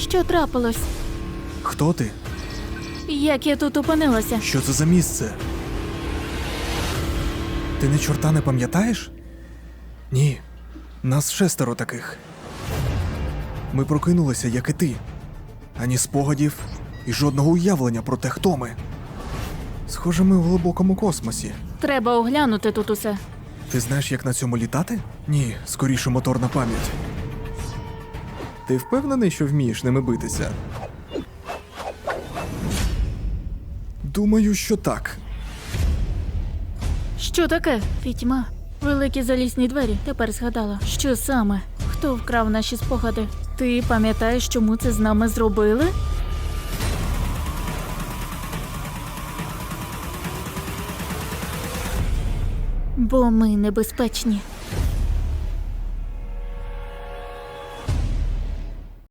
Що трапилось? Хто ти? Як я тут опинилася? Що це за місце? Ти не чорта не пам'ятаєш? Ні. Нас шестеро таких. Ми прокинулися, як і ти. Ані спогадів і жодного уявлення про те, хто ми. Схоже, ми в глибокому космосі. Треба оглянути тут усе. Ти знаєш, як на цьому літати? Ні, скоріше моторна пам'ять. Ти впевнений, що вмієш ними битися? Думаю, що так. Що таке? Пітьма. Великі залізні двері. Тепер згадала. Що саме? Хто вкрав наші спогади? Ти пам'ятаєш, чому це з нами зробили? Бо ми небезпечні.